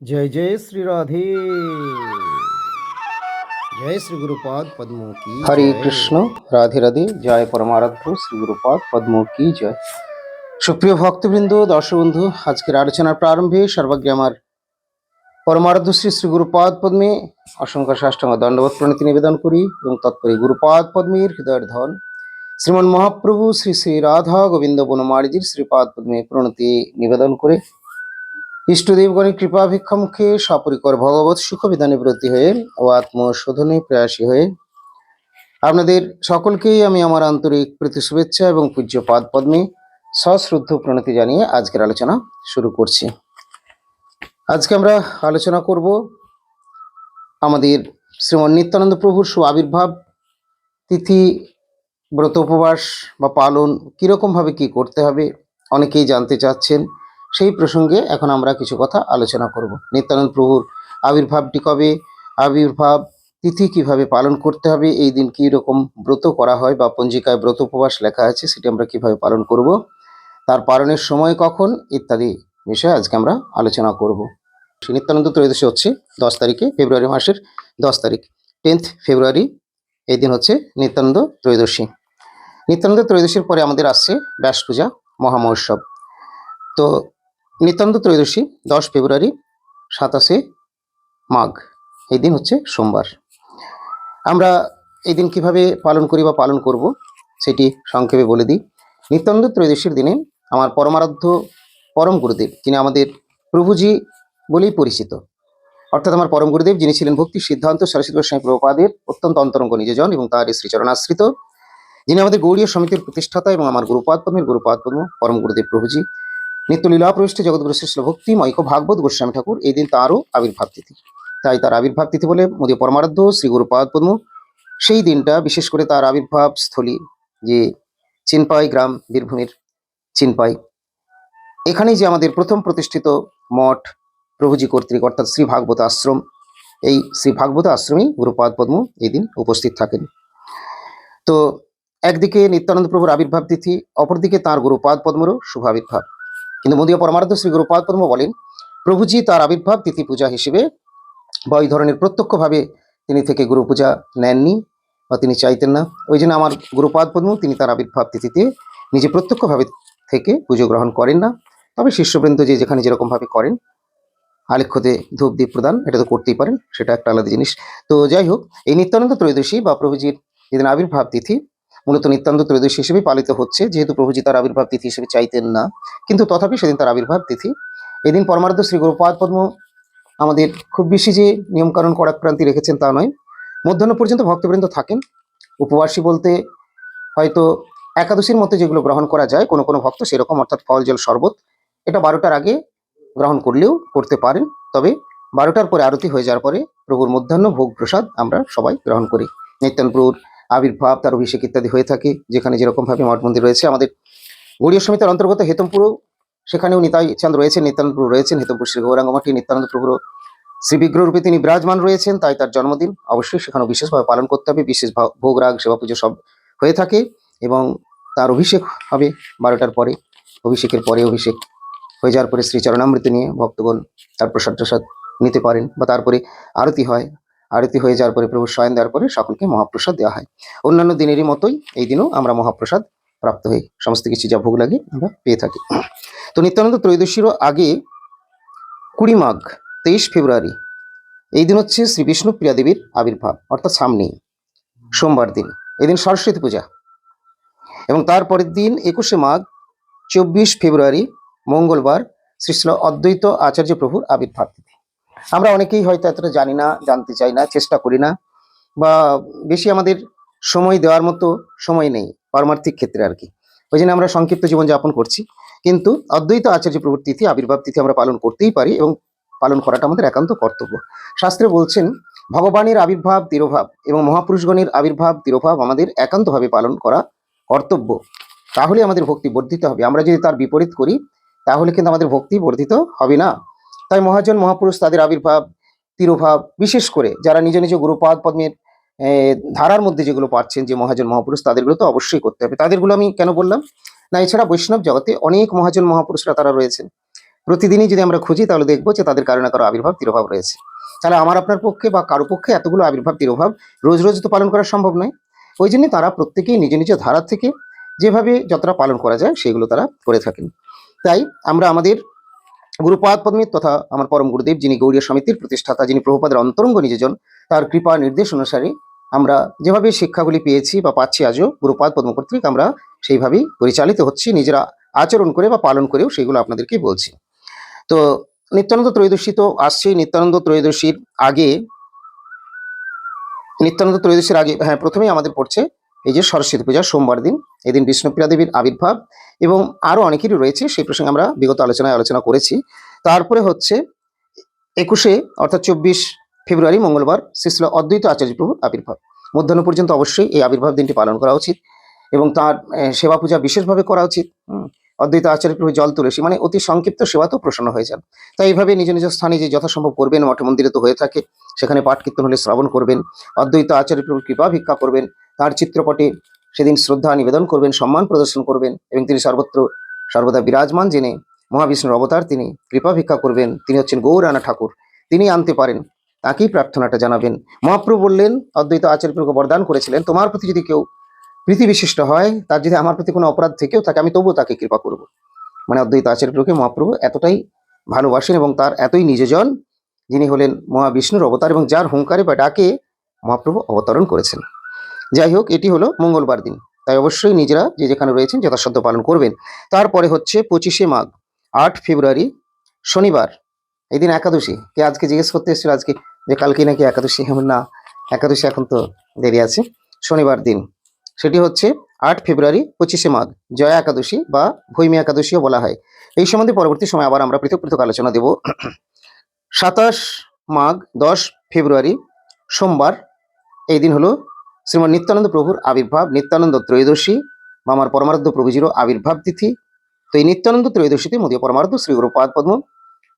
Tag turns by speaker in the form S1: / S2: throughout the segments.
S1: जय जय श्री राधे जय श्री गुरुपाद पद्मों की
S2: হরে
S1: जय।
S2: কৃষ্ণ রাধে রাধে জয় পরমারাধ্য শ্রী গুরুপাদ পদ্ম কি জয় সুপ্রিয় ভক্তবৃন্দ দর্শক বন্ধু আজকের আলোচনার প্রারম্ভে সর্বাগ্রে আমার পরমারাধ্য শ্রী শ্রী গুরুপাদ পদ্মে অসংখ্য সাষ্টাঙ্গ দণ্ডবোধ প্রণীতি নিবেদন করি এবং তৎপরে গুরুপাদ পদ্মের হৃদয়ের ধন শ্রীমন মহাপ্রভু শ্রী শ্রী রাধা গোবিন্দ বনমালীজির শ্রীপাদ পদ্মে প্রণতি নিবেদন করে ইষ্টদেবগণের কৃপা ভিক্ষা মুখে সপরিকর ভগবত সুখ বিধানে ব্রতী হয়ে ও আত্মশোধনে প্রয়াসী হয়ে আপনাদের সকলকেই আমি আমার আন্তরিক প্রীতি শুভেচ্ছা এবং পূজ্য পাদ পদ্মে সশ্রদ্ধ প্রণতি জানিয়ে আজকের আলোচনা শুরু করছি। আজকে আমরা আলোচনা করব আমাদের শ্রীমন নিত্যানন্দ প্রভুর সু আবির্ভাব তিথি, ব্রত উপবাস বা পালন কীরকমভাবে কি করতে হবে, অনেকেই জানতে চাচ্ছেন। সেই প্রসঙ্গে এখন আমরা কিছু কথা আলোচনা করব। নিত্যানন্দ প্রভুর আবির্ভাবটি কবে? আবির্ভাব তিথি কীভাবে পালন করতে হবে? এই দিন কী রকম ব্রত করা হয় বা পঞ্জিকায় ব্রত উপবাস লেখা আছে সেটি আমরা কীভাবে পালন করব? তার পালনের সময় কখন? ইত্যাদি বিষয়ে আজকে আমরা আলোচনা করব। নিত্যানন্দ ত্রয়োদশী হচ্ছে দশ তারিখে ফেব্রুয়ারি মাসের দশ তারিখ টেন্থ ফেব্রুয়ারি। এই দিন হচ্ছে নিত্যানন্দ ত্রয়োদশী। নিত্যানন্দ ত্রয়োদশীর পরে আমাদের আসছে ব্যাস পূজা মহামহোৎসব তো নিত্যানন্দ ত্রয়োদশী, দশ ফেব্রুয়ারি, সাতাশে মাঘ। এই দিন হচ্ছে সোমবার। আমরা এই দিন কীভাবে পালন করি বা পালন করব, সেটি সংক্ষেপে বলে দিই। নিত্যানন্দ ত্রয়োদশীর দিনে আমার পরমারাধ্য পরম গুরুদেব, যিনি আমাদের প্রভুজি বলেই পরিচিত, অর্থাৎ আমার পরম গুরুদেব, যিনি ছিলেন ভক্তি সিদ্ধান্ত সরস্বতী গোস্বামী প্রভুপাদের অত্যন্ত অন্তরঙ্গ নিজজন এবং তার শ্রীচরণ আশ্রিত যিনি আমাদের গৌড়ীয় সমিতির প্রতিষ্ঠাতা এবং আমার গুরুপাদ পদ্মের গুরুপাদ পদ্ম, পরম গুরুদেব প্রভুজি। নিত্য লীলা প্রবিষ্ট জগৎগুরু শ্রী ভক্তি মৈক ভাগবত, গোস্বামী ঠাকুর, এই দিন তারও আবির্ভাব তিথি। তাই তার আবির্ভাব তিথি বলে মোদী পরমারাধ্য, শ্রী গুরুপাদ পদ্ম, সেই দিনটা বিশেষ করে তার আবির্ভাব স্থলী, যে চিনপাই গ্রাম, বীরভূমের চিনপাই। এখানেই যে আমাদের প্রথম প্রতিষ্ঠিত মঠ প্রভুজি কর্তৃক, অর্থাৎ শ্রী ভাগবত আশ্রম, এই শ্রী ভাগবত আশ্রমেই গুরুপাদ পদ্ম এই দিন উপস্থিত থাকেন। তো একদিকে নিত্যানন্দ প্রভুর আবির্ভাব তিথি, অপরদিকে তার গুরুপাদ পদ্মরও শুভ আবির্ভাব কিন্তু মন্দির পরমারাধ্য শ্রী গুরুপাদ পদ্ম বলেন, প্রভুজি তার আবির্ভাব তিথি পূজা হিসেবে বা ওই ধরনের প্রত্যক্ষভাবে তিনি থেকে গুরু পূজা নেননি বা তিনি চাইতেন না। ওই জন্য আমার গুরুপাদ পদ্ম তিনি তার আবির্ভাব তিথিতে নিজে প্রত্যক্ষভাবে থেকে পুজো গ্রহণ করেন না। তবে শিষ্যবৃন্দ যে যেখানে যেরকমভাবে করেন, আলেখ্যতে ধূপ দ্বীপ প্রদান, এটা তো করতেই পারেন, সেটা একটা আলাদা জিনিস। তো যাই হোক, এই নিত্যানন্দ ত্রয়োদশী বা প্রভুজির যেদিন আবির্ভাব তিথি মূলত নিত্যান্ত ত্রয়োদশী হিসেবে পালিত হচ্ছে। যেহেতু প্রভুজি তার আবির্ভাব তিথি হিসেবে চাইতেন না, কিন্তু তথাপি সেদিন তার আবির্ভাব তিথি। এদিন পরমার্ধ শ্রী গুরুপাদ পদ্ম আমাদের খুব বেশি যে নিয়মকানুন কড়াক্রান্তি রেখেছেন তা নয়, মধ্যাহ্ন পর্যন্ত ভক্তবৃন্দ থাকেন। উপবাসী বলতে হয়তো একাদশীর মধ্যে যেগুলো গ্রহণ করা যায়, কোনো কোনো ভক্ত সেরকম, অর্থাৎ ফল, জল, শরবত, এটা বারোটার আগে গ্রহণ করলেও করতে পারেন। তবে বারোটার পরে আরতি হয়ে যাওয়ার পরে প্রভুর মধ্যাহ্ন ভোগ প্রসাদ আমরা সবাই গ্রহণ করি। নিত্যান প্রভুর আবির্ভাব, তার অভিষেক ইত্যাদি হয়ে থাকে, যেখানে যেরকমভাবে মঠ মন্দির রয়েছে। আমাদের গড়িয়া সমিতির অন্তর্গত হেতমপুরও সেখানেও নিতাই চাঁদ রয়েছেন নিত্যানন্দ প্রভু রয়েছেন, হেতমপুর শ্রী গৌরাঙ্গ মঠে নিত্যানন্দ প্রভুর শ্রী বিগ্রহ রূপে তিনি বিরাজমান রয়েছেন, তাই তার জন্মদিন অবশ্যই সেখানেও বিশেষভাবে পালন করতে হবে, বিশেষ ভোগ, রাগ সেবা পুজো সব হয়ে থাকে এবং তার অভিষেক হবে বারোটার পরে, অভিষেকের পরে অভিষেক হয়ে যাওয়ার পরে শ্রী চরণামৃত নিয়ে ভক্তগণ তার প্রসাদ প্রসাদ নিতে পারেন বা তারপরে আরতি হয়। আরতি হয়ে যাওয়ার পরে প্রভু শয়ন দেওয়ার পরে সকলকে মহাপ্রসাদ দেওয়া হয়। অন্যান্য দিনেরই মতোই এই দিনও আমরা মহাপ্রসাদ প্রাপ্ত হই। সমস্ত কিছু যা ভোগ লাগে আমরা পেয়ে থাকি। তো নিত্যানন্দ ত্রয়োদশীরও আগে কুড়ি মাঘ, তেইশ ফেব্রুয়ারি, এই দিন হচ্ছে শ্রী বিষ্ণু প্রিয়া দেবীর আবির্ভাব, অর্থাৎ সামনেই, সোমবার দিন। এদিন সরস্বতী পূজা। এবং তারপরের দিন একুশে মাঘ, চব্বিশ ফেব্রুয়ারি, মঙ্গলবার শ্রীশ্ল অদ্বৈত আচার্য প্রভুর আবির্ভাব। আমরা অনেকেই হয়তো এতটা জানি না, জানতে চাই না, চেষ্টা করি না, বা বেশি আমাদের সময় দেওয়ার মতো সময় নেই, পারমার্থিক ক্ষেত্রে আর কি। ওই জন্য আমরা সংক্ষিপ্ত জীবনযাপন করছি। কিন্তু অদ্বৈত আচার্য প্রভুর তিথি, আবির্ভাব তিথি আমরা পালন করতেই পারি এবং পালন করাটা আমাদের একান্ত কর্তব্য। শাস্ত্রে বলছেন, ভগবানের আবির্ভাব, তিরোভাব এবং মহাপুরুষগণের আবির্ভাব, তিরোভাব আমাদের একান্তভাবে পালন করা কর্তব্য। তাহলে আমাদের ভক্তি বর্ধিত হবে। আমরা যদি তার বিপরীত করি, তাহলে কিন্তু আমাদের ভক্তি বর্ধিত হবে না। তাই মহাজন, মহাপুরুষ তাদের আবির্ভাব, তিরোভাব, বিশেষ করে যারা নিজ নিজ গুরুপাদ পদ্মের ধারার মধ্যে যেগুলো পাচ্ছেন যে মহাজন, মহাপুরুষ, তাদেরগুলো তো অবশ্যই করতে হবে। তাদেরগুলো আমি কেন বললাম? না, এছাড়া বৈষ্ণব জগতে অনেক মহাজন, মহাপুরুষরা তারা রয়েছেন। প্রতিদিনই যদি আমরা খুঁজি, তাহলে দেখব যে তাদের কারও না কারও আবির্ভাব, তিরোভাব রয়েছে। তাহলে আমার আপনার পক্ষে বা কারও পক্ষে এতগুলো আবির্ভাব, তিরোভাব রোজ রোজ তো পালন করা সম্ভব নয়। ওই জন্য তারা প্রত্যেকেই নিজ নিজ ধারা থেকে যেভাবে যতটা পালন করা যায়, সেগুলো তারা করে থাকেন। তাই আমরা আমাদের গুরুপাদ পদ্মিত তথা আমার পরম গুরুদেব, যিনি গৌড়ীয় সমিতির প্রতিষ্ঠাতা, যিনি প্রভুপাদের অন্তরঙ্গ নিজজন তার কৃপা নির্দেশ অনুসারে আমরা যেভাবে শিক্ষাগুলি পেয়েছি বা পাচ্ছি আজও, গুরুপাদ পদ্ম কর্তৃক আমরা সেইভাবেই পরিচালিত হচ্ছি, নিজেরা আচরণ করে বা পালন করেও সেগুলো আপনাদেরকে বলছি। তো নিত্যানন্দ ত্রয়োদশী তো আসছেই, নিত্যানন্দ ত্রয়োদশীর আগে, নিত্যানন্দ ত্রয়োদশীর আগে হ্যাঁ প্রথমেই আমাদের পড়ছে এই যে সরস্বতী পূজা, সোমবার দিন, এদিন বিষ্ণুপ্রিয়া দেবীর আবির্ভাব এবং আরও অনেকেরই রয়েছে, সেই প্রসঙ্গে আমরা বিগত আলোচনায় আলোচনা করেছি। তারপরে হচ্ছে একুশে, অর্থাৎ চব্বিশ ফেব্রুয়ারি, মঙ্গলবার শ্রীশ্ল অদ্বৈত আচার্য প্রভুর আবির্ভাব। মধ্যাহ্ন পর্যন্ত অবশ্যই এই আবির্ভাব দিনটি পালন করা উচিত এবং তার সেবা পূজা বিশেষভাবে করা উচিত। অদ্বৈত আচার্য প্রভু জল তুলসী মানে অতি সংক্ষিপ্ত সেবাতেও প্রসন্ন হয়ে যান। তাই এইভাবে নিজ নিজ স্থানে যে যথাসম্ভব করবেন মঠ মন্দিরে তো হয়ে থাকে, সেখানে পাঠ কীর্তন হলে শ্রবণ করবেন, অদ্বৈত আচার্য প্রভুর কৃপা ভিক্ষা করবেন তার চিত্রপটে সেদিন শ্রদ্ধা নিবেদন করবেন, সম্মান প্রদর্শন করবেন এবং তিনি সর্বত্র সর্বদা বিরাজমান জেনে মহাবিষ্ণুর অবতার তিনি কৃপা ভিক্ষা করবেন। তিনি হচ্ছেন গৌরানা ঠাকুর। তিনি আনতে পারেন, তাকেই প্রার্থনাটা জানাবেন। মহাপ্রভু বললেন, অদ্বৈত আচার্য প্রভুকে বরদান করেছিলেন, তোমার প্রতি যদি কেউ প্রীতি বিশিষ্ট হয়, তার যদি আমার প্রতি কোনো অপরাধ থেকেও থাকে, আমি তবুও তাকে কৃপা করব। মানে অদ্বৈত আচার্য প্রভুকে মহাপ্রভু এতটাই ভালোবাসেন এবং তার এতই নিজজন যিনি হলেন মহাবিষ্ণুর অবতার এবং যার হুঙ্কারে বা ডাকে মহাপ্রভু অবতরণ করেছেন। যাই হোক, এটি হলো মঙ্গলবার দিন। তাই অবশ্যই নিজেরা যে যেখানে রয়েছেন যথাসাধ্য পালন করবেন। তারপরে হচ্ছে পঁচিশে মাঘ, আট ফেব্রুয়ারি, শনিবার এই দিন একাদশী। কে আজকে জিজ্ঞেস করতে এসেছিল, আজকে যে কালকে নাকি একাদশী? আমি না, একাদশী এখন তো দেরি আছে। শনিবার দিন, সেটি হচ্ছে আট ফেব্রুয়ারি, পঁচিশে মাঘ, জয়া একাদশী বা ভৈমী একাদশীও বলা হয়। এই সম্বন্ধে পরবর্তী সময় আবার আমরা পৃথক পৃথক আলোচনা দেব। সাতাশ মাঘ, দশ ফেব্রুয়ারি, সোমবার, এই দিন হলো শ্রীমান নিত্যানন্দ প্রভুর আবির্ভাব, নিত্যানন্দ ত্রয়োদশী বা আমার পরমারাধ্য প্রভুজিরও আবির্ভাব তিথি। তো এই নিত্যানন্দ ত্রয়োদশীতে মোদীয় পরমারাধ্য শ্রী গুরুপাদ পদ্ম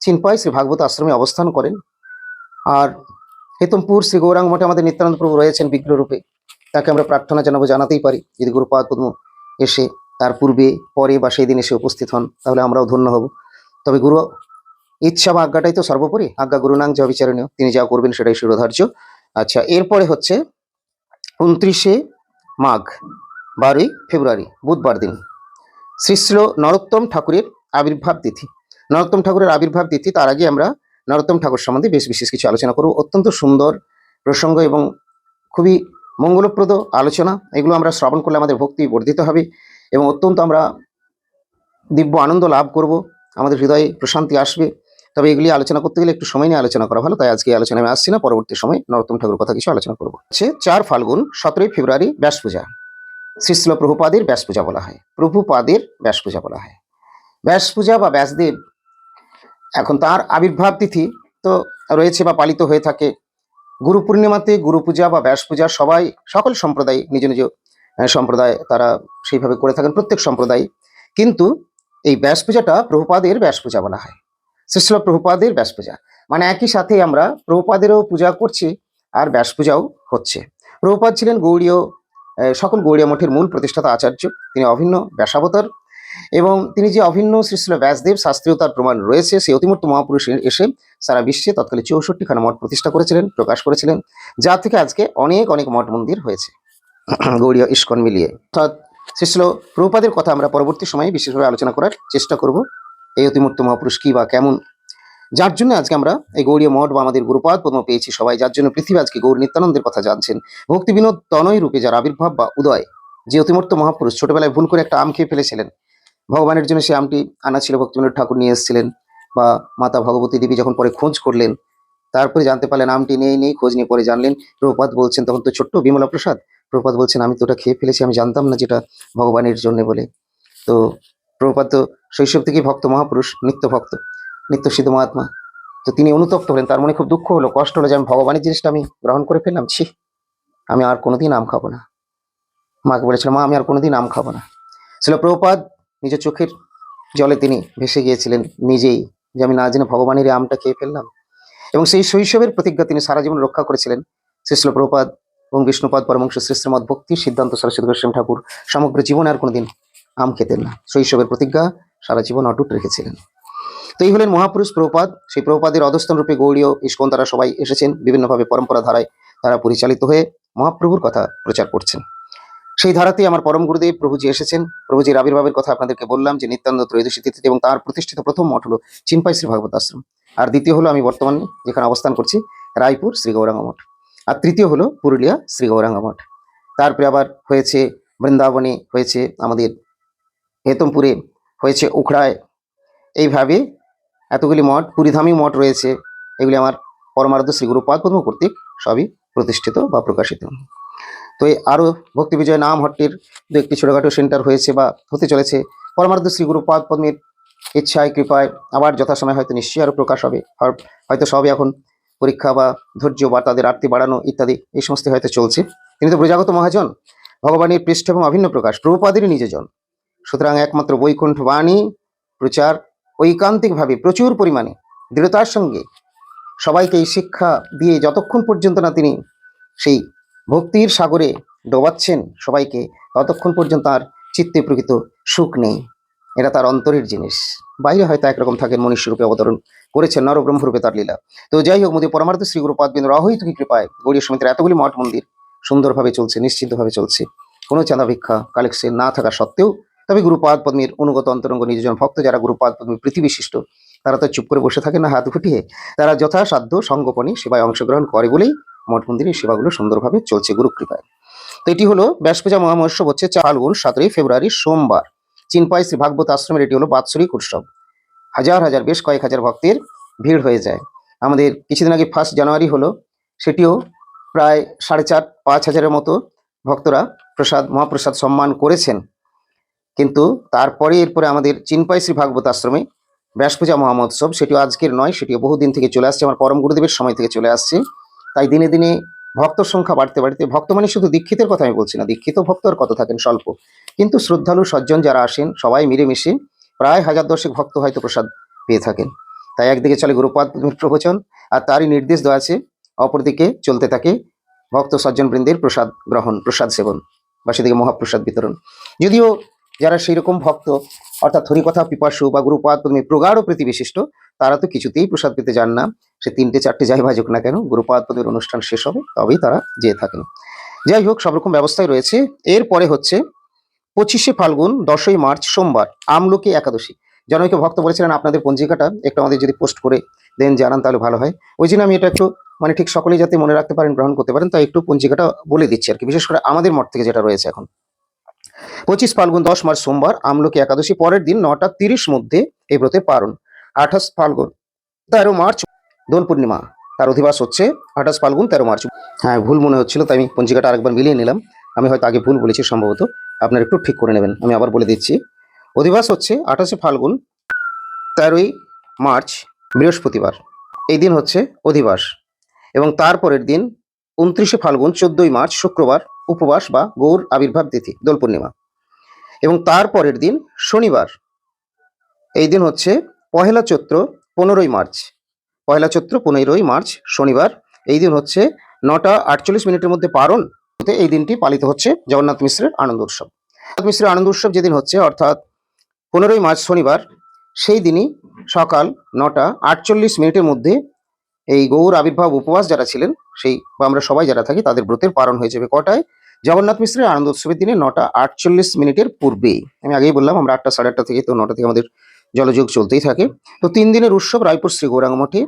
S2: চিনপাই শ্রী ভাগবত আশ্রমে অবস্থান করেন। আর হেতমপুর শ্রী গৌরাঙ্গ মঠে আমাদের নিত্যানন্দ প্রভু রয়েছেন বিগ্রহ রূপে তাকে আমরা প্রার্থনা জানাব, জানাতেই পারি যদি গুরুপাদ পদ্ম এসে তার পূর্বে, পরে বা সেই দিন এসে উপস্থিত হন, তাহলে আমরাও ধন্য হব। তবে গুরু, ইচ্ছা বা আজ্ঞাটাই তো সর্বোপরি। আজ্ঞা গুরুনাং যা বিচারণীয়, তিনি যা করবেন সেটাই শিরোধার্য। আচ্ছা এরপরে হচ্ছে উনত্রিশে মাঘ, বারোই ফেব্রুয়ারি, বুধবার দিন। শ্রীশ্ল নরোত্তম ঠাকুরের আবির্ভাব তিথি। নরোত্তম ঠাকুরের আবির্ভাব তিথি, তার আগে আমরা নরোত্তম ঠাকুর সম্বন্ধে বেশ বিশেষ কিছু আলোচনা করব। অত্যন্ত সুন্দর প্রসঙ্গ এবং খুবই মঙ্গলপ্রদ আলোচনা। এগুলো আমরা শ্রবণ করলে আমাদের ভক্তি বর্ধিত হবে এবং অত্যন্ত আমরা দিব্য আনন্দ লাভ করব। আমাদের হৃদয়ে প্রশান্তি আসবে। তবে এগুলি আলোচনা করতে গেলে একটু সময় নিয়ে আলোচনা করা ভালো, তাই আজকে আলোচনা আমি আসছি না, পরবর্তী সময় নরোত্তম ঠাকুর কথা কিছু আলোচনা করব। হচ্ছে চার ফাল্গুন, সতেরোই ফেব্রুয়ারি ব্যাস পূজা। শ্রীশ্ল প্রভুপাদের ব্যাস পূজা বলা হয়। প্রভুপাদের ব্যাস পূজা বলা হয়। ব্যাস পূজা বা ব্যাসদেব এখন তার আবির্ভাব তিথি তো রয়েছে বা পালিত হয়ে থাকে। গুরু পূর্ণিমাতে গুরু পূজা বা ব্যাস পূজা সবাই, সকল সম্প্রদায়, নিজ নিজ সম্প্রদায় তারা সেইভাবে করে থাকেন, প্রত্যেক সম্প্রদায়। কিন্তু এই ব্যাস পূজাটা প্রভুপাদের ব্যাস পূজা বলা হয়। শ্রীশ্ল প্রভুপাদের ব্যাস পূজা। মানে একই সাথে আমরা প্রভুপাদেরও পূজা করছি আর ব্যাস পূজাও হচ্ছে। প্রভুপাদ ছিলেন গৌড়ীয় সকল গৌড়ীয় মঠের মূল প্রতিষ্ঠাতা আচার্য। তিনি অভিন্ন ব্যাসাবতার এবং তিনি যে অভিন্ন শ্রীশ্ল ব্যাসদেব শাস্ত্রীয়তার প্রমাণ রয়েছে। সেই অতিমূর্ত মহাপুরুষ এসে সারা বিশ্বে তৎকালে চৌষট্টি খানা মঠ প্রতিষ্ঠা করেছিলেন, প্রকাশ করেছিলেন যা থেকে আজকে অনেক অনেক মঠ মন্দির হয়েছে। গৌড়ীয় ইস্কন মিলিয়ে। অর্থাৎ শ্রীশ্ল প্রভুপাদের কথা আমরা পরবর্তী সময়ে বিশেষভাবে আলোচনা করার চেষ্টা করব। এই অতিমূর্ত মহাপুরুষ কি বা কেমন? যার জন্য আজকে আমরা এই গৌরীয় মঠ বা আমাদের গুরুপাদ পদ্ম পেয়েছি সবাই, যার জন্য পৃথিবী আজকে গৌর নিত্যানন্দের কথা জানছেন। ভক্তি বিনোদ তনয় রূপে যার আবির্ভাব বা উদয়, যে অতিমূর্ত মহাপুরুষ ছোটবেলায় ভুল করে একটা আম খেয়ে ফেলেছিলেন। ভগবানের জন্য সেই আমটি আনা ছিল, ভক্তিবিনোদ ঠাকুর নিয়ে এসেছিলেন বা মাতা ভগবতী দেবী যখন পরে খোঁজ করলেন, তারপরে জানতে পারলেন আমটি নেই নেই, খোঁজ নিয়ে পরে জানলেন। প্রভুপাত বলছেন, তখন তো ছোট্ট বিমলা প্রসাদ। প্রভুপাত বলছেন, আমি তো ওটা খেয়ে ফেলেছি, আমি জানতাম না যেটা ভগবানের জন্য বলে। তো প্রভুপাত তো শৈশব থেকেই ভক্ত, মহাপুরুষ, নিত্য ভক্ত, নিত্য সিদ্ধ মহাত্মা। তো তিনি অনুতপ্ত হলেন, তার মনে খুব দুঃখ হলো, কষ্ট হলো যে আমি ভগবানের জিনিসটা আমি গ্রহণ করে ফেললাম, ছি, আমি আর কোনোদিন আম খাব না। মাকে বলেছিলাম মা, আমি আর কোনোদিন আম খাব না। ছিল প্রভুপাদ নিজের চোখের জলে তিনি ভেসে গিয়েছিলেন নিজেই, যে আমি না জেনে ভগবানের আমটা খেয়ে ফেললাম। এবং সেই শৈশবের প্রতিজ্ঞা তিনি সারা জীবন রক্ষা করেছিলেন। শ্রীশ্ল প্রভুপাদ এবং বিষ্ণুপাদ পরমংশ শ্রীশ্রমদ ভক্তি সিদ্ধান্ত সরস্বতী গোস্বামী ঠাকুর, সমগ্র জীবনে আর কোনোদিন আম খেতেন না। শৈশবের প্রতিজ্ঞা সারা জীবন অটুট রেখেছিলেন। তো এই হলেন মহাপুরুষ প্রভুপাদ। সেই প্রভুপাদের অধস্থান রূপে গৌড়ীয় ইস্কন তারা সবাই এসেছেন। বিভিন্নভাবে পরম্পরা ধারায় তারা পরিচালিত হয়ে মহাপ্রভুর কথা প্রচার করছেন। সেই ধারাতেই আমার পরম গুরুদেব প্রভুজি এসেছেন। প্রভুজির আবির্ভাবের কথা আপনাদেরকে বললাম যে নিত্যানন্দ ত্রয়োদশী তিথিতে এবং তার প্রতিষ্ঠিত প্রথম মঠ হলো চিনপাই শ্রী ভাগবত আশ্রম। আর দ্বিতীয় হলো আমি বর্তমানে যেখানে অবস্থান করছি, রায়পুর শ্রী গৌরাঙ্গ মঠ। আর তৃতীয় হলো পুরুলিয়া শ্রী গৌরাঙ্গ মঠ। তারপরে আবার হয়েছে বৃন্দাবনে হয়েছে আমাদের হেতমপুরে হয়েছে উখড়ায়। এইভাবে এতগুলি মঠ, পুরীধামী মঠ রয়েছে। এগুলি আমার পরমারাধ্য শ্রী গুরুপাদ পদ্ম কর্তৃক সবই প্রতিষ্ঠিত বা প্রকাশিত। তো এই আরও ভক্তি বিজয় নাম হট্টির দু একটি ছোটোখাটো সেন্টার হয়েছে বা হতে চলেছে। পরমারাধ্য শ্রী গুরুপাদ পদ্মের ইচ্ছায়, কৃপায় আবার যথাসময় হয়তো নিশ্চয়ই আরও প্রকাশ হবে। হয়তো সবই এখন পরীক্ষা বা ধৈর্য বা তাদের আরতি বাড়ানো ইত্যাদি এই সমস্ত হয়তো চলছে। তিনি তো প্রজাগত মহাজন, ভগবানের পৃষ্ঠ এবং অভিন্ন প্রকাশ। প্রভুপাদেরই নিজজন। সুতরাং একমাত্র বৈকুণ্ঠ বাণী, প্রচার, ঐকান্তিকভাবে প্রচুর পরিমাণে দৃঢ়তার সঙ্গে সবাইকে এই শিক্ষা দিয়ে যতক্ষণ পর্যন্ত না তিনি সেই ভক্তির সাগরে ডোবাচ্ছেন, সবাইকে ততক্ষণ পর্যন্ত তার চিত্তে প্রকৃত সুখ নেই। এটা তার অন্তরের জিনিস। বাইরে হয়তো একরকম থাকেন মনুষ্য রূপে অবতরণ করেছেন নরব্রহ্মরূপে তার লীলা। তো যাই হোক মোদী পরমার্থ শ্রী গুরুপাদ বিন্দু অহৈত কি কৃপায় গৌরীয় সমিতির এতগুলি মঠ মন্দির সুন্দরভাবে চলছে নিশ্চিতভাবে চলছে। কোনো চাঁদা ভিক্ষা কালেকশন না থাকা সত্ত্বেও তবে গুরুপাদ পদ্মের অনুগত অন্তরঙ্গ নিজজন ভক্ত যারা গুরুপাদ পদ্মের প্রীতি বিশিষ্ট তারা তো চুপ করে বসে থাকে না, হাত ফুটিয়ে তারা যথাসাধ্য সঙ্গোপনে সেবায় অংশগ্রহণ করে বলেই মঠ মন্দিরের সেবাগুলো সুন্দরভাবে চলছে গুরু কৃপায় তো এটি হলো ব্যাসপূজা মহামহোৎসব হচ্ছে ফাল্গুন সতেরোই ফেব্রুয়ারি সোমবার। চিনপাই শ্রী ভাগবত আশ্রমের এটি হলো বাৎসরিক উৎসব। হাজার হাজার বেশ কয়েক হাজার ভক্তের ভিড় হয়ে যায়। আমাদের কিছুদিন আগে ফার্স্ট জানুয়ারি হলো, সেটিও প্রায় সাড়ে চার, পাঁচ হাজারের মতো ভক্তরা প্রসাদ, মহাপ্রসাদ সম্মান করেছেন। কিন্তু তারপরে এরপরে আমাদের চিনপাই শ্রী ভাগবত আশ্রমে ব্যাসপূজা মহামহোৎসব, সেটিও আজকের নয়, সেটিও বহুদিন থেকে চলে আসছে, আমার পরম গুরুদেবের সময় থেকে চলে আসছে। তাই দিনে দিনে ভক্তর সংখ্যা বাড়তে বাড়তে, ভক্ত মানে শুধু দীক্ষিতের কথা আমি বলছি না, দীক্ষিত ভক্ত আর কত থাকেন স্বল্প। কিন্তু শ্রদ্ধালু, সজ্জন যারা আসেন, সবাই মিলেমিশে প্রায় হাজার দশেক ভক্ত হয়তো প্রসাদ পেয়ে থাকেন। তাই একদিকে চলে গুরুপাদ প্রবচন, আর তারই নির্দেশ দেওয়া আছে, অপরদিকে চলতে থাকে ভক্ত সজ্জন বৃন্দের প্রসাদ গ্রহণ, প্রসাদ সেবন, বা সেদিকে মহাপ্রসাদ বিতরণ। যদিও যারা সেই রকম ভক্ত, অর্থাৎ হরিকথা, পিপাসু বা গুরুপাদ পদ্মে প্রগাঢ় প্রীতি বিশিষ্ট, তারা তো কিছুতেই প্রসাদ পেতে যান না। সে তিনটে, চারটে যাই বাজুক না কেন, গুরুপাদ পদের অনুষ্ঠান শেষ হবে, তবেই তারা যেয়ে থাকেন। যাই হোক সব রকম ব্যবস্থায় রয়েছে। এরপরে হচ্ছে, পঁচিশে ফাল্গুন, দশই মার্চ, সোমবার, আমলকি একাদশী। জনৈক ভক্ত বলেছিলেন, আপনাদের পঞ্জিকাটা একটু আমাদের যদি পোস্ট করে দেন, জানান তাহলে ভালো হয়। ওই জন্য আমি এটা একটু মানে ঠিক সকলেই যাতে মনে রাখতে পারেন, গ্রহণ করতে পারেন, তাই একটু পঞ্জিকাটা বলে দিচ্ছি আর কি। বিশেষ করে আমাদের মঠ থেকে যেটা রয়েছে এখন। পঁচিশ ফাল্গুন দশ মার্চ সোমবার আমলকি একাদশী পরের দিন নটা তিরিশ মধ্যে এই ব্রতের পালন। আঠাশ ফাল্গুন তেরো মার্চ দোল পূর্ণিমা, তার অধিবাস হচ্ছে আঠাশ ফাল্গুন তেরো মার্চ। হ্যাঁ ভুল মনে হচ্ছিল, তাই আমি পঞ্জিকাটা আরেকবার মিলিয়ে নিলাম। আমি হয়তো আগে ভুল বলেছি সম্ভবত, আপনারা একটু ঠিক করে নেবেন, আমি আবার বলে দিচ্ছি। অধিবাস হচ্ছে আঠাশে ফাল্গুন তেরোই মার্চ, বৃহস্পতিবার। এই দিন হচ্ছে অধিবাস এবং তারপরের দিন উনত্রিশে ফাল্গুন চোদ্দই মার্চ, শুক্রবার। উপবাস বা গৌর আবির্ভাব তিথি, দোল পূর্ণিমা। এবং তারপরের দিন শনিবার। এই দিন হচ্ছে পহেলা চৈত্র পনেরোই মার্চ। পহেলা চৈত্র পনেরোই মার্চ, শনিবার। এই দিন হচ্ছে নটা আটচল্লিশ মিনিটের মধ্যে পারণ। এই দিনটি পালিত হচ্ছে জগন্নাথ মিশ্রের আনন্দ উৎসব। জগন্নাথ মিশ্রের আনন্দ উৎসব যেদিন হচ্ছে, অর্থাৎ পনেরোই মার্চ, শনিবার, সেই দিনই সকাল নটা আটচল্লিশ মিনিটের মধ্যে এই গৌর আবির্ভাব উপবাস যারা ছিলেন, সেই বা আমরা সবাই যারা থাকি, তাদের ব্রতের পালন হয়ে যাবে কটায়? জগন্নাথ মিশ্রের আনন্দ উৎসবের দিনে নটা আটচল্লিশ মিনিটের পূর্বেই আমি আগেই বললাম, আমরা আটটা সাড়ে আটটা থেকে তো নটা থেকে আমাদের জলযোগ চলতেই থাকে। তো তিন দিনের উৎসব রায়পুর শ্রী গৌরাঙ্গ মঠে,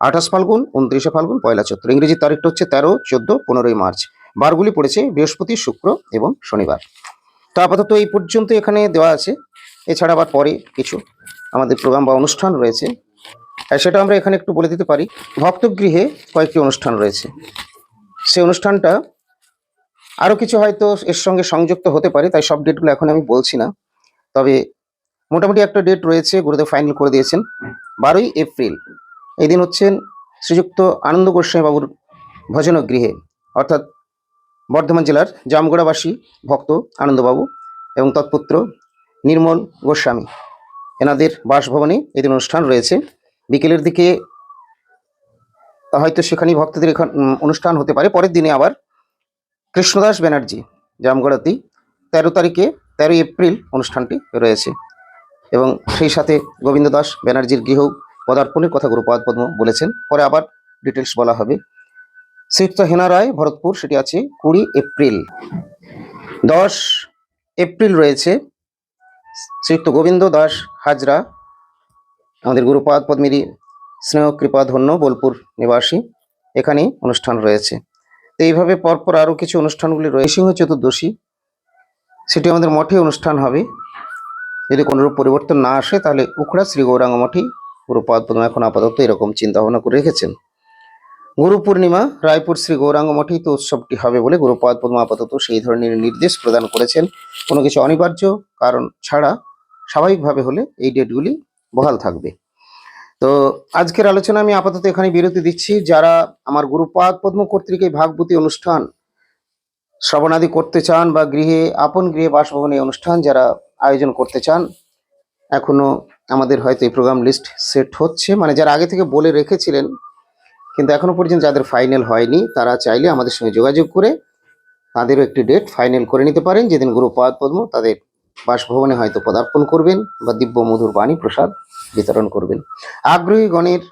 S2: আঠাশ ফাল্গুন, উনত্রিশে ফাল্গুন, পয়লা চৈত্র। ইংরেজি তারিখটা হচ্ছে তেরো, চোদ্দ, পনেরোই মার্চ। বারগুলি পড়েছে বৃহস্পতি, শুক্র এবং শনিবার। তো আপাতত এই পর্যন্ত এখানে দেওয়া আছে। এছাড়া আবার পরে কিছু আমাদের প্রোগ্রাম বা অনুষ্ঠান রয়েছে। সেটা আমরা এখানে একটু বলে দিতে পারি। ভক্তগৃহে কয়েকটি অনুষ্ঠান রয়েছে। সেই অনুষ্ঠানটা আরও কিছু হয়তো এর সঙ্গে সংযুক্ত হতে পারে, তাই সব ডেটগুলো এখন আমি বলছি না। তবে মোটামুটি একটা ডেট রয়েছে, গুরুদেব ফাইনাল করে দিয়েছেন, বারোই এপ্রিল। এই দিন হচ্ছেন শ্রীযুক্ত আনন্দ গোস্বামী বাবুর ভজনগৃহে, অর্থাৎ বর্ধমান জেলার জামগড়াবাসী ভক্ত আনন্দবাবু এবং তৎপুত্র নির্মল গোস্বামী। এনাদের বাসভবনে এদিন অনুষ্ঠান রয়েছে। বিকেলের দিকে হয়তো সেখানেই ভক্তদের এখান অনুষ্ঠান হতে পারে। পরের দিনে আবার কৃষ্ণদাস ব্যানার্জি জামগড়াতেই তেরো তারিখে তেরোই এপ্রিল অনুষ্ঠানটি রয়েছে এবং সেই সাথে গোবিন্দ দাস ব্যানার্জির গৃহ পদার্পণের কথা গুরুপাদ পদ্ম বলেছেন। পরে আবার ডিটেলস বলা হবে। শ্রীযুক্ত হেনা রায়, ভরতপুর, সেটি আছে কুড়ি এপ্রিল। দশ এপ্রিল রয়েছে। শ্রীযুক্ত গোবিন্দ দাস হাজরা আমাদের গুরুপাদ পদ্মিনী স্নেহ কৃপা ধন্য বোলপুর নিবাসী। এখানে অনুষ্ঠান রয়েছে। তো এইভাবে পরপর আরও কিছু অনুষ্ঠানগুলি রয়েছে সিংহ চতুর্দশী, সেটি আমাদের মঠে অনুষ্ঠান হবে। যদি কোনোরূপ পরিবর্তন না আসে, তাহলে উখড়া শ্রী গৌরাঙ্গ মঠেই গুরুপাদ পদ্ম এখন আপাতত এরকম চিন্তা ভাবনা করে রেখেছেন। গুরু পূর্ণিমা, রায়পুর শ্রী গৌরাঙ্গ মঠেই তো উৎসবটি হবে বলে গুরুপাদ পদ্ম আপাতত সেই ধরনের নির্দেশ প্রদান করেছেন। কোনো কিছু অনিবার্য কারণ ছাড়া স্বাভাবিকভাবে হলে এই ডেটগুলি বহাল থাকবে। তো আজকের আলোচনা আমি আপাতত এখানে বিরতি দিচ্ছি। যারা আমার গুরুপাদ পদ্ম কর্তৃক এই ভাগবতী অনুষ্ঠান শ্রবণাদি করতে চান বা গৃহে, আপন গৃহে বাসভবনে অনুষ্ঠান যারা আয়োজন করতে চান, এখনও আমাদের হয়তো এই প্রোগ্রাম লিস্ট সেট হচ্ছে। মানে যারা আগে থেকে বলে রেখেছিলেন, কিন্তু এখনও পর্যন্ত যাদের ফাইনাল হয়নি, তারা চাইলে আমাদের সঙ্গে যোগাযোগ করে তাদেরও একটি ডেট ফাইনাল করে নিতে পারেন। যেদিন গুরুপাদ পদ্ম তাদের বাসভবনে হয়তো পদার্পণ করবেন বা দিব্য মধুর বাণী প্রসাদ বিতরণ করবেন। আগ্রহী গণের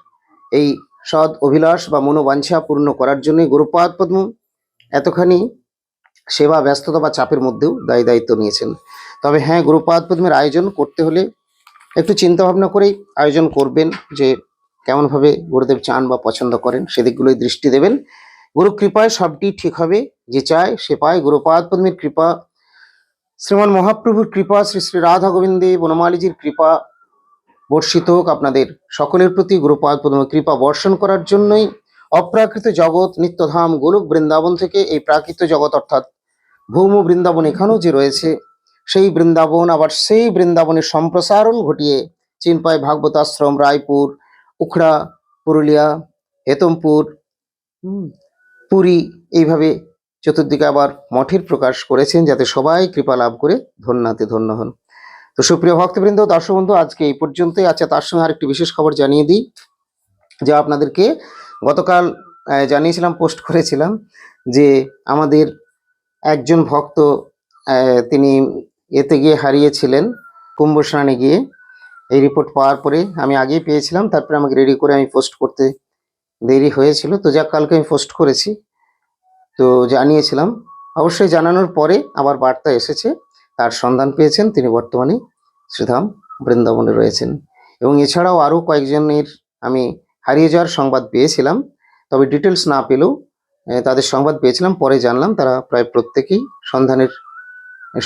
S2: এই সৎ অভিলাষ বা মনোবাঞ্ছা পূর্ণ করার জন্য গুরুপাদ পদ্ম এতখানি সেবা, ব্যস্ততা বা চাপের মধ্যেও দায়ী দায়িত্ব নিয়েছেন। তবে হ্যাঁ গুরুপাদ পদ্মের আয়োজন করতে হলে একটু চিন্তা ভাবনা করেই আয়োজন করবেন যে কেমনভাবে গুরুদেব চান বা পছন্দ করেন সেদিকগুলোই দৃষ্টি দেবেন। গুরু কৃপায় সবটি ঠিক হবে, যে চায় সে পায়। গুরুপাদ পদ্মের কৃপা শ্রীমান মহাপ্রভুর কৃপা, শ্রী শ্রী রাধা গোবিন্দে বনমালীজির কৃপা বর্ষিত হোক আপনাদের সকলের প্রতি। গুরুপাদ কৃপা বর্ষণ করার জন্যই অপ্রাকৃত জগৎ, নিত্যধাম, গোলক বৃন্দাবন থেকে এই প্রাকৃত জগৎ অর্থাৎ ভৌম বৃন্দাবন এখানেও যে রয়েছে, সেই বৃন্দাবন, আবার সেই বৃন্দাবনের সম্প্রসারণ ঘটিয়ে চিনপাই, ভাগবত আশ্রম, রায়পুর, উখড়া, পুরুলিয়া, হেতমপুর পুরী এইভাবে চতুর্দিকে আবার মঠের প্রকাশ করেছেন যাতে সবাই কৃপা লাভ করে ধন্যাতে ধন্য হন। তো সুপ্রিয় ভক্তবৃন্দ, দর্শক বন্ধু, আজকে এই পর্যন্তই। আচ্ছা তার সঙ্গে আরেকটি বিশেষ খবর জানিয়ে দিই, যা আপনাদেরকে গতকাল জানিয়েছিলাম, পোস্ট করেছিলাম যে আমাদের একজন ভক্ত তিনি এতে গিয়ে হারিয়েছিলেন, কুম্ভ স্নানে গিয়ে। এই রিপোর্ট পাওয়ার পরে আমি আগেই পেয়েছিলাম, তারপরে আমাকে রেডি করে আমি পোস্ট করতে দেরি হয়েছিল। তো যাক, কালকে আমি পোস্ট করেছি। তো জানিয়েছিলাম। অবশ্যই জানানোর পরে আবার বার্তা এসেছে। তার সন্ধান পেয়েছেন তিনি বর্তমানে শ্রীধাম বৃন্দাবনে রয়েছেন। এবং এছাড়াও আরও কয়েকজনের আমি হারিয়ে যাওয়ার সংবাদ পেয়েছিলাম। তবে ডিটেলস না পেলেও তাদের সংবাদ পেয়েছিলাম, পরে জানলাম তারা প্রায় প্রত্যেকেই সন্ধানের,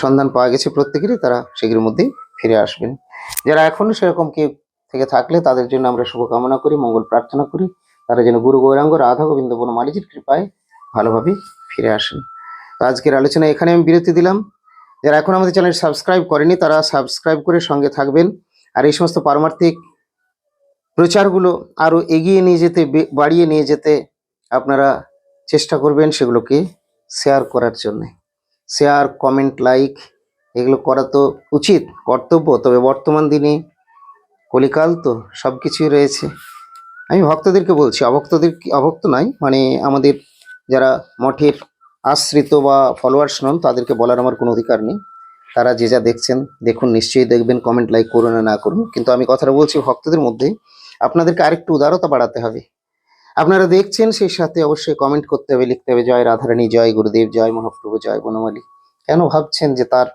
S2: সন্ধান পাওয়া গেছে, প্রত্যেকেরই তারা সেগুলির মধ্যেই ফিরে আসবেন। যারা এখনও সেরকম কেউ থেকে থাকলে তাদের জন্য আমরা শুভকামনা করি, মঙ্গল প্রার্থনা করি। তারা যেন গুরু গৌরাঙ্গ রাধা গোবিন্দ বনমালীজির কৃপায় ভালোভাবে ফিরে আসেন। তো আজকের আলোচনা এখানে আমি বিরতি দিলাম। যারা এখন আমাদের চ্যানেল সাবস্ক্রাইব করেনি, তারা সাবস্ক্রাইব করে সঙ্গে থাকবেন। আর এই সমস্ত পারমার্থিক প্রচারগুলো আরও এগিয়ে নিয়ে যেতে বাড়িয়ে নিয়ে যেতে আপনারা চেষ্টা করবেন সেগুলোকে শেয়ার করার জন্য। শেয়ার, কমেন্ট, লাইক, এগুলো করা তো উচিত, কর্তব্য। তবে বর্তমান দিনে কলিকাল তো সব কিছুই রয়েছে। আমি ভক্তদেরকে বলছি, অভক্তদের অভক্ত নয় মানে আমাদের যারা মঠের আশ্রিত বা ফলোয়ার্স নন, তাদেরকে বলার আমার কোনো অধিকার নেই। তারা যে যা দেখছেন, দেখুন, নিশ্চয়ই দেখবেন কমেন্ট লাইক করুন না করুন। কিন্তু আমি কথাটা বলছি ভক্তদের মধ্যে, আপনাদেরকে আরেকটু উদারতা বাড়াতে হবে। আপনারা দেখছেন সেই সাথে অবশ্যই কমেন্ট করতে হবে, লিখতে হবে, জয় রাধারানী, জয় গুরুদেব, জয় মহাপ্রভু, জয় বনমালী। কেন ভাবছেন যে তার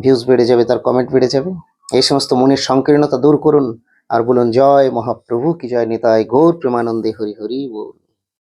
S2: ভিউজ বেড়ে যাবে, তার কমেন্ট বেড়ে যাবে? এই সমস্ত মনের সংকীর্ণতা দূর করুন। আর বলুন, জয় মহাপ্রভু, কি জয় নিতাই গৌর প্রেমানন্দে হরি হরি বল।